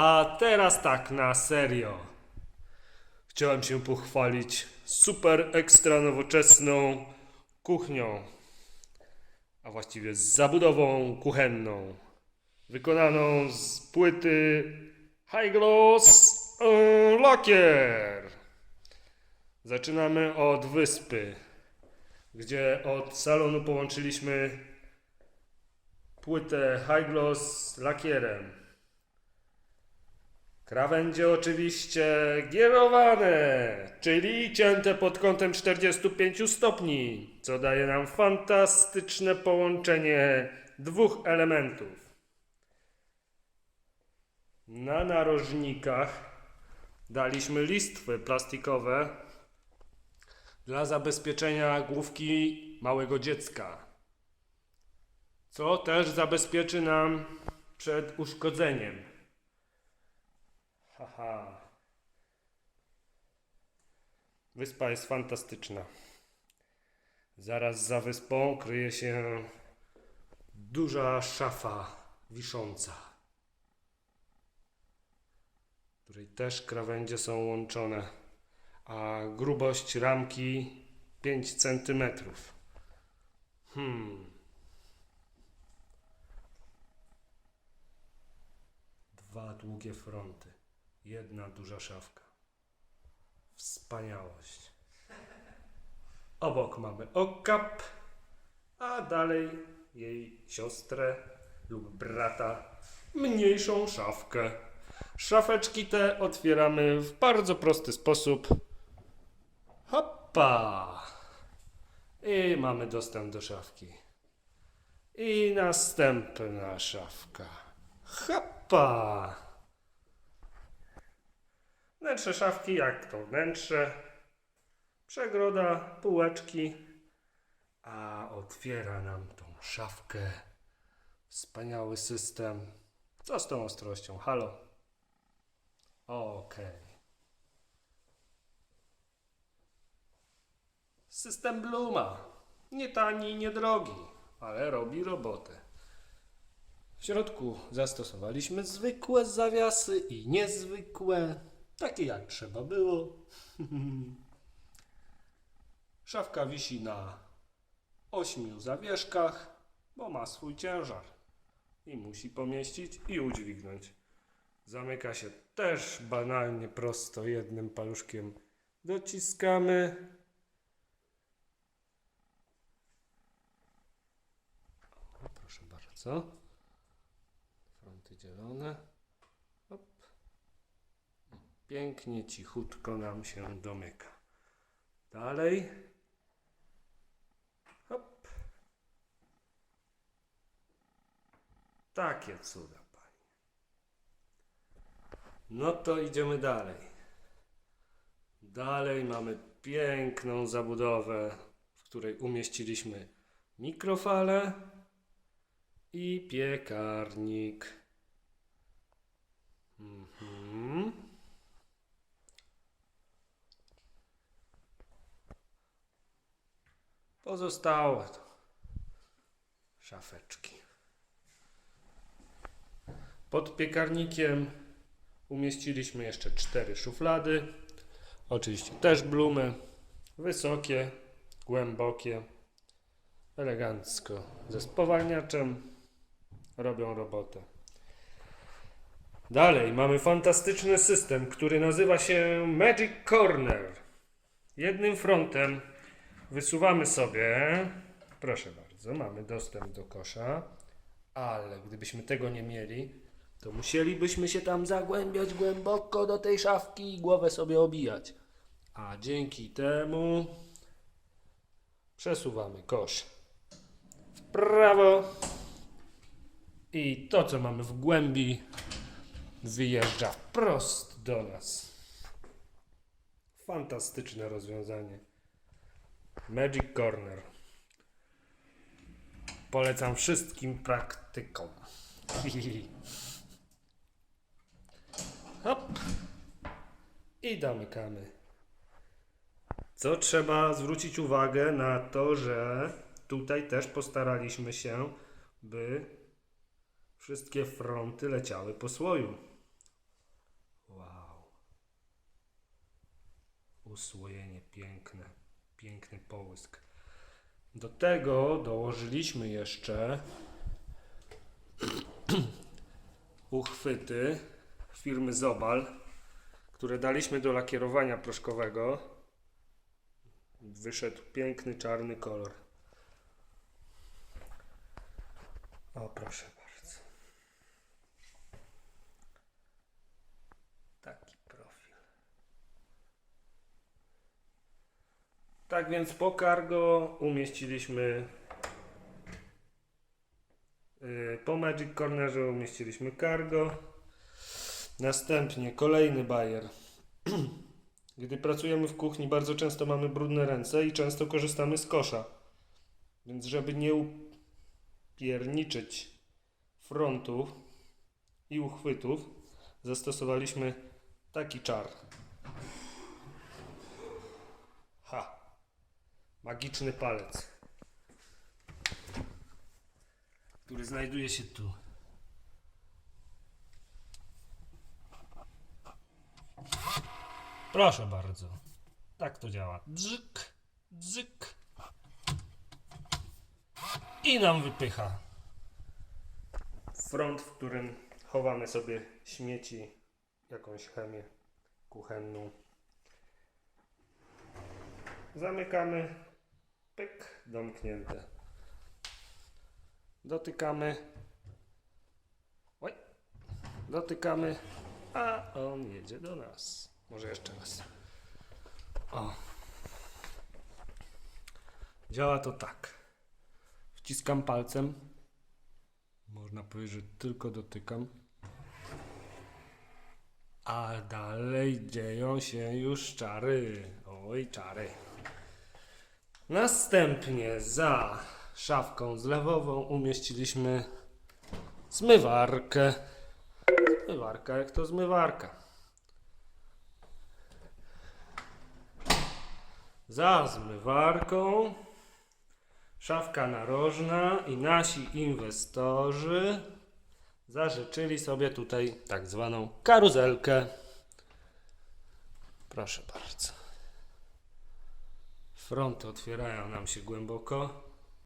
A teraz tak na serio. Chciałem się pochwalić super ekstra nowoczesną kuchnią, a właściwie z zabudową kuchenną, wykonaną z płyty High Gloss yy, Lacquer. Zaczynamy od wyspy, gdzie od salonu połączyliśmy płytę High Gloss lakierem. Krawędzie oczywiście gierowane, czyli cięte pod kątem 45 stopni, co daje nam fantastyczne połączenie dwóch elementów. Na narożnikach daliśmy listwy plastikowe dla zabezpieczenia główki małego dziecka, co też zabezpieczy nam przed uszkodzeniem. Haha. Wyspa jest fantastyczna. Zaraz za wyspą kryje się duża szafa wisząca, której też krawędzie są łączone, a grubość ramki 5 cm. Hmm. Dwa długie fronty. Jedna duża szafka. Wspaniałość. Obok mamy okap, a dalej jej siostrę lub brata, mniejszą szafkę. Szafeczki te otwieramy w bardzo prosty sposób. Hoppa! I mamy dostęp do szafki. I następna szafka. Hoppa! Wnętrze szafki, jak to wnętrze. Przegroda, półeczki. A otwiera nam tą szafkę. Wspaniały system. Co z tą ostrością? Halo? Okej. System Bluma. Nie tani, nie drogi, ale robi robotę. W środku zastosowaliśmy zwykłe zawiasy i niezwykłe, takie jak trzeba było. Szafka wisi na ośmiu zawieszkach, bo ma swój ciężar i musi pomieścić i udźwignąć. Zamyka się też banalnie prosto jednym paluszkiem. Dociskamy. O, proszę bardzo. Fronty dzielone. Pięknie, cichutko nam się domyka. Dalej. Hop. Takie cuda, panie. No to idziemy dalej. Dalej mamy piękną zabudowę, w której umieściliśmy mikrofalę i piekarnik. Mhm. Pozostałe to szafeczki. Pod piekarnikiem umieściliśmy jeszcze cztery szuflady. Oczywiście też blumy. Wysokie, głębokie, elegancko. Ze spowalniaczem robią robotę. Dalej mamy fantastyczny system, który nazywa się Magic Corner. Jednym frontem wysuwamy sobie, proszę bardzo, mamy dostęp do kosza, ale gdybyśmy tego nie mieli, to musielibyśmy się tam zagłębiać głęboko do tej szafki i głowę sobie obijać. A dzięki temu przesuwamy kosz w prawo i to, co mamy w głębi, wyjeżdża wprost do nas. Fantastyczne rozwiązanie. Magic Corner. Polecam wszystkim praktykom. Hop. I domykamy. Co trzeba zwrócić uwagę na to, że tutaj też postaraliśmy się, by wszystkie fronty leciały po słoju. Wow. Usłojenie piękne piękny połysk. Do tego dołożyliśmy jeszcze uchwyty firmy Zobal, które daliśmy do lakierowania proszkowego. Wyszedł piękny czarny kolor. O, proszę bardzo. Taki profil. Tak więc po cargo umieściliśmy yy, po Magic Cornerze umieściliśmy cargo. Następnie kolejny bajer. Gdy pracujemy w kuchni, bardzo często mamy brudne ręce i często korzystamy z kosza. Więc żeby nie upierniczyć frontów i uchwytów, zastosowaliśmy taki czar. Magiczny palec, który znajduje się tu. Proszę bardzo. Tak to działa. Dzyk, dzyk. I nam wypycha. Front, w którym chowamy sobie śmieci, jakąś chemię kuchenną. Zamykamy. Pyk, domknięte. Dotykamy. Oj. Dotykamy, a on jedzie do nas. Może jeszcze raz. O. Działa to tak. Wciskam palcem. Można powiedzieć, że tylko dotykam. A dalej dzieją się już czary. Oj, czary. Następnie za szafką zlewową umieściliśmy zmywarkę. Zmywarka jak to zmywarka. Za zmywarką szafka narożna i nasi inwestorzy zażyczyli sobie tutaj tak zwaną karuzelkę. Proszę bardzo. Fronty otwierają nam się głęboko.